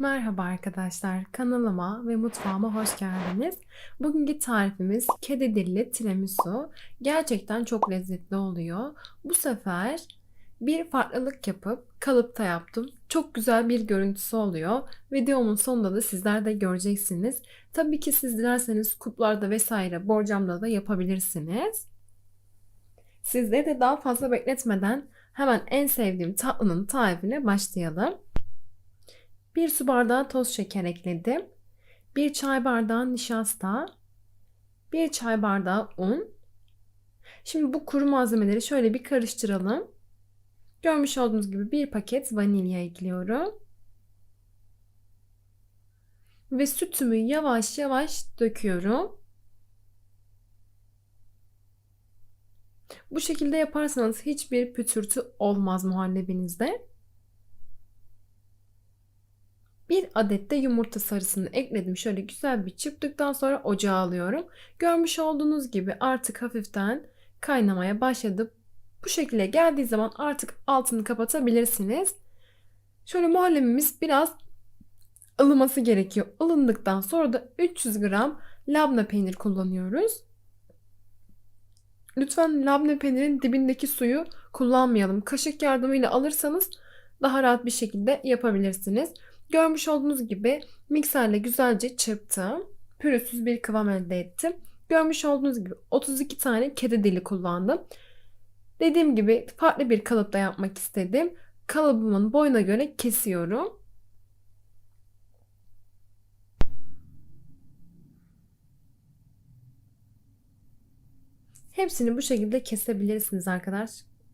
Merhaba arkadaşlar, kanalıma ve mutfağıma hoş geldiniz. Bugünkü tarifimiz kedi dilli tiramisu. Gerçekten çok lezzetli oluyor. Bu sefer bir farklılık yapıp kalıpta yaptım. Çok güzel bir görüntüsü oluyor. Videomun sonunda da sizler de göreceksiniz. Tabii ki siz dilerseniz kuplarda vesaire borcamda da yapabilirsiniz. Sizleri de daha fazla bekletmeden hemen en sevdiğim tatlının tarifine başlayalım. 1 su bardağı toz şeker ekledim. 1 çay bardağı nişasta. 1 çay bardağı un. Şimdi bu kuru malzemeleri şöyle bir karıştıralım. Görmüş olduğunuz gibi bir paket vanilya ekliyorum. Ve sütümü yavaş yavaş döküyorum. Bu şekilde yaparsanız hiçbir pütürtü olmaz muhallebinizde. Bir adet de yumurta sarısını ekledim. Şöyle güzel bir çırptıktan sonra ocağa alıyorum. Görmüş olduğunuz gibi artık hafiften kaynamaya başladı. Bu şekilde geldiği zaman artık altını kapatabilirsiniz. Şöyle muhallebimiz biraz ılıması gerekiyor. Ilındıktan sonra da 300 gram labne peynir kullanıyoruz. Lütfen labne peynirin dibindeki suyu kullanmayalım. Kaşık yardımıyla alırsanız daha rahat bir şekilde yapabilirsiniz. Görmüş olduğunuz gibi mikserle güzelce çırptım. Pürüzsüz bir kıvam elde ettim. Görmüş olduğunuz gibi 32 tane kedi dili kullandım. Dediğim gibi farklı bir kalıpta yapmak istedim. Kalıbımın boyuna göre kesiyorum. Hepsini bu şekilde kesebilirsiniz arkadaş,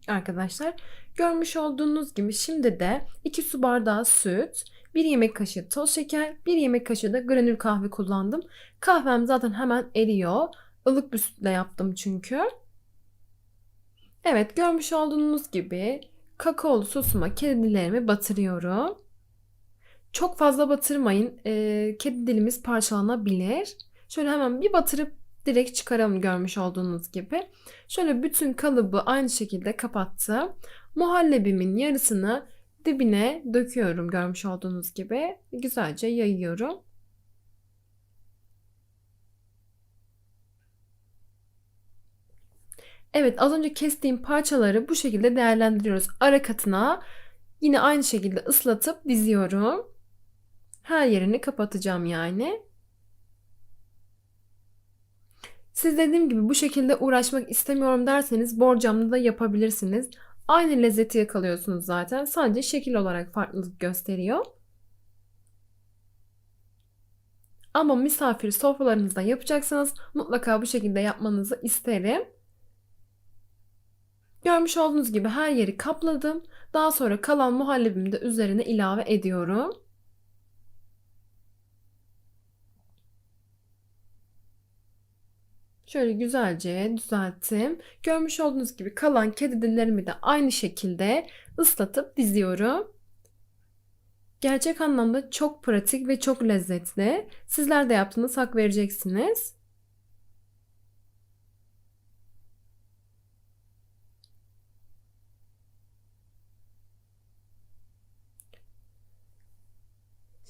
arkadaşlar. Görmüş olduğunuz gibi şimdi de 2 su bardağı süt, 1 yemek kaşığı toz şeker, 1 yemek kaşığı da granül kahve kullandım. Kahvem zaten hemen eriyor. Ilık bir sütle yaptım çünkü. Evet görmüş olduğunuz gibi kakaolu sosuma kedi dillerimi batırıyorum. Çok fazla batırmayın. E, kedi dilimiz parçalanabilir. Şöyle hemen bir batırıp direkt çıkaralım görmüş olduğunuz gibi. Şöyle bütün kalıbı aynı şekilde kapattım. Muhallebimin yarısını dibine döküyorum görmüş olduğunuz gibi. Güzelce yayıyorum. Evet az önce kestiğim parçaları bu şekilde değerlendiriyoruz. Ara katına yine aynı şekilde ıslatıp diziyorum. Her yerini kapatacağım yani. Siz dediğim gibi bu şekilde uğraşmak istemiyorum derseniz borcamda da yapabilirsiniz. Aynı lezzeti yakalıyorsunuz zaten. Sadece şekil olarak farklılık gösteriyor. Ama misafir sofralarınızda yapacaksanız mutlaka bu şekilde yapmanızı isterim. Görmüş olduğunuz gibi her yeri kapladım. Daha sonra kalan muhallebimi de üzerine ilave ediyorum. Şöyle güzelce düzelttim. Görmüş olduğunuz gibi kalan kedi dillerimi de aynı şekilde ıslatıp diziyorum. Gerçek anlamda çok pratik ve çok lezzetli. Sizler de yaptığınız hak vereceksiniz.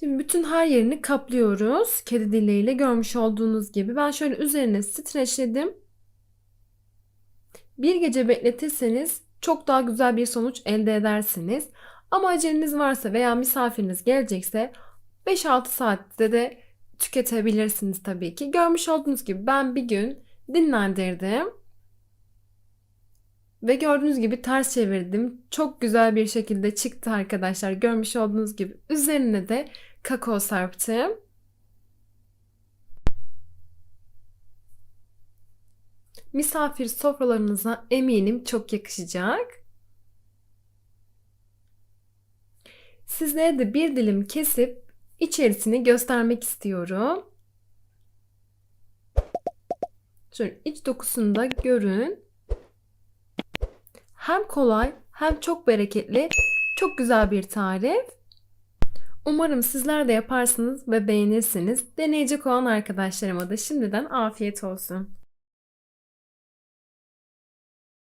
Şimdi bütün her yerini kaplıyoruz. Kedi diliyle görmüş olduğunuz gibi. Ben şöyle üzerine streçledim. Bir gece bekletirseniz çok daha güzel bir sonuç elde edersiniz. Ama aceleniz varsa veya misafiriniz gelecekse 5-6 saatte de tüketebilirsiniz tabii ki. Görmüş olduğunuz gibi ben bir gün dinlendirdim. Ve gördüğünüz gibi ters çevirdim. Çok güzel bir şekilde çıktı arkadaşlar. Görmüş olduğunuz gibi. Üzerine de kakao serptim. Misafir sofralarınıza eminim çok yakışacak. Sizlere de bir dilim kesip içerisini göstermek istiyorum. Şöyle iç dokusunu da görün. Hem kolay hem çok bereketli, çok güzel bir tarif. Umarım sizler de yaparsınız ve beğenirsiniz. Deneyecek olan arkadaşlarıma da şimdiden afiyet olsun.